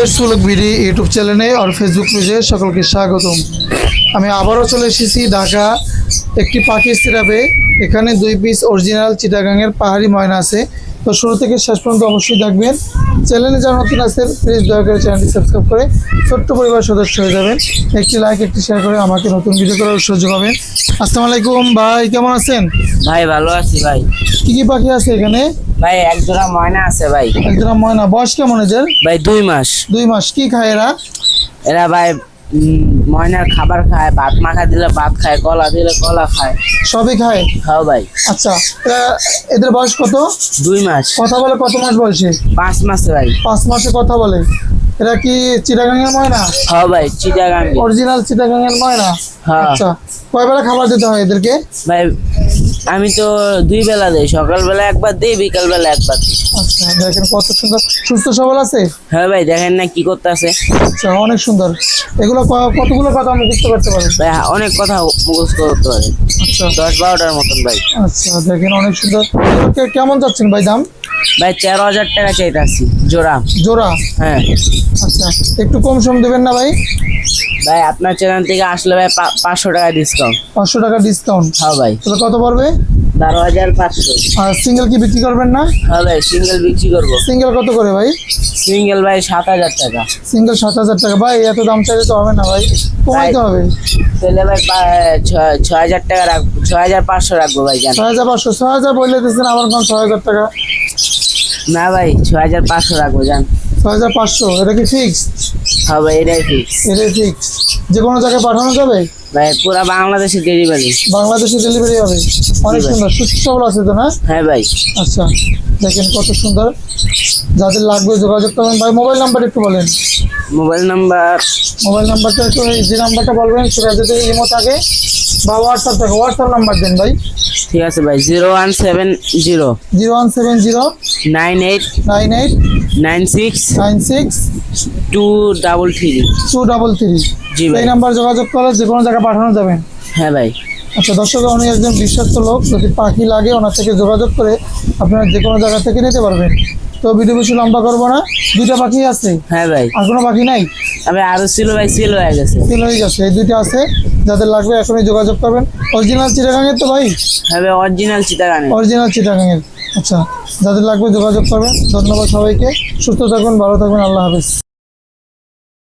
এর সুলক BD YouTube চ্যানেলে আর Facebook পেজে সকলকে স্বাগতম। আমি আবারও চলে এসেছি ঢাকা একটি পাখির সিরাপে এখানে দুই পিস অরিজিনাল চিটাগাংয়ের পাহাড়ি ময়না আছে। তো শুরু থেকে শেষ পর্যন্ত অবশ্যই দেখবেন। চ্যানেলে যারা নতুন আছেন প্লিজ দয়া করে চ্যানেলটি সাবস্ক্রাইব করে ছোট্ট পরিবার সদস্য হয়ে যাবেন। একটি লাইক একটি শেয়ার করে আমাকে নতুন ভিডিও করার সুযোগ হবেন আসসালামু আলাইকুম ভাই কেমন আছেন? ভাই ভালো আছি ভাই। কী কী পাখি আছে এখানে? ভাই এক জোড়া ময়না আছে ভাই। একদম ময়না। বয়স কেমন এদের? ভাই দুই মাস। দুই মাস। কি খায় এরা? এরা ভাই ময়নার খাবার খায় ভাত মাখা দিলে ভাত খায় কলা দিলে কলা খায়। সবই খায়? খাও ভাই। আচ্ছা এদের বয়স কত? দুই মাস। কথা বলে কত মাস বয়সে? পাঁচ মাসে ভাই। পাঁচ মাসে কথা বলে। এরা কি চিটাগাঙের ময়না? খাও ভাই চিটাগাঙ্গি অরিজিনাল চিটাগাঙের ময়না? হ্যাঁ। আচ্ছা কয় বেলা খাবার দিতে হয় এদেরকে? ভাই আমি তো দুই বেলা দেই সকালবেলা একবার দিই বিকাল বেলা একবার দিই। আচ্ছা দেখেন কত সুন্দর সুস্থ সবল আছে? হ্যাঁ ভাই দেখেন না কি করতে আছে আচ্ছা অনেক সুন্দর। এগুলো কতগুলো কথা মুখস্থ করতে পারে? ভাই অনেক কথা মুখস্থ করতে পারি। আচ্ছা। দশ বারোটার মতন ভাই। আচ্ছা দেখেন অনেক সুন্দর। কেমন যাচ্ছেন ভাই দাম? ভাই তেরো হাজার টাকা চাইতে আসছি জোড়া। জোড়া? হ্যাঁ। আচ্ছা একটু কম সম দেবেন না ভাই? ভাই আপনার চ্যানেল থেকে আসলে ভাই পাঁচশো টাকা ডিসকাউন্ট পাঁচশো টাকা ডিসকাউন্ট হ্যাঁ ভাই। তাহলে কত পড়বে? বারো হাজার পাঁচশো। আর সিঙ্গেল কি বিক্রি করবেন না? হ্যাঁ ভাই সিঙ্গেল বিক্রি করব। সিঙ্গেল কত করে ভাই? সিঙ্গেল ভাই সাত হাজার টাকা। সিঙ্গেল সাত হাজার টাকা। ভাই এত দাম চাইলে তো হবে না ভাই। কমাইতে হবে। তাহলে ভাই ছ- ছয় হাজার টাকা রাখব ছয় হাজার পাঁচশো রাখব ভাই জান। ছয় হাজার পাঁচশো ছয় হাজার বললে দিচ্ছেন আমার কোন ছয় হাজার টাকা? না ভাই ছয় হাজার পাঁচশো রাখব জান। ছয় হাজার পাঁচশো এটা কি ফিক্স হ্যাঁ ভাই এটাই ফিক্স এটাই ফিক্স যে কোনো জায়গায় পাঠানো যাবে? ভাই পুরা বাংলাদেশে ডেলিভারি বাংলাদেশে ডেলিভারি হবে। অনেক সুন্দর সুস্থ সবল আছে তো না? হ্যাঁ ভাই। আচ্ছা দেখেন কত সুন্দর। যাদের লাগবে যোগাযোগ করবেন। ভাই মোবাইল নাম্বার একটু বলেন। মোবাইল নাম্বার মোবাইল নাম্বারটা একটু যে নাম্বারটা বলবেন সেটা যদি ইমো থাকে বা হোয়াটসঅ্যাপ থাকে হোয়াটসঅ্যাপ নাম্বার দেন ভাই। ঠিক আছে ভাই zero one seven zero. Zero one seven zero. Nine eight nine eight nine six nine six two double three. Two double three. জি এই নাম্বার যোগাযোগ করলে যে কোনো জায়গায় পাঠানো যাবে। হ্যাঁ ভাই। আচ্ছা দর্শক উনি একজন বিশ্বস্ত লোক যদি পাখি লাগে ওনার থেকে যোগাযোগ করে আপনারা যে কোনো জায়গা থেকে নিতে পারবেন। তো ভিডিও বেশি লম্বা করব না দুইটা পাখি আছে। হ্যাঁ ভাই। আর কোনো পাখি নাই? আমি আরও ছিল ভাই সেল হয়ে গেছে। হয়ে গেছে এই দুটো আছে যাদের লাগবে এখনই যোগাযোগ করবেন। অরিজিনাল চিটাগাঙের তো ভাই? হ্যাঁ ভাই অরিজিনাল চিটাগাঙের অরিজিনাল চিটাগাঙের আচ্ছা যাদের লাগবে যোগাযোগ করবেন। ধন্যবাদ সবাইকে। সুস্থ থাকুন ভালো থাকবেন আল্লাহ হাফিজ।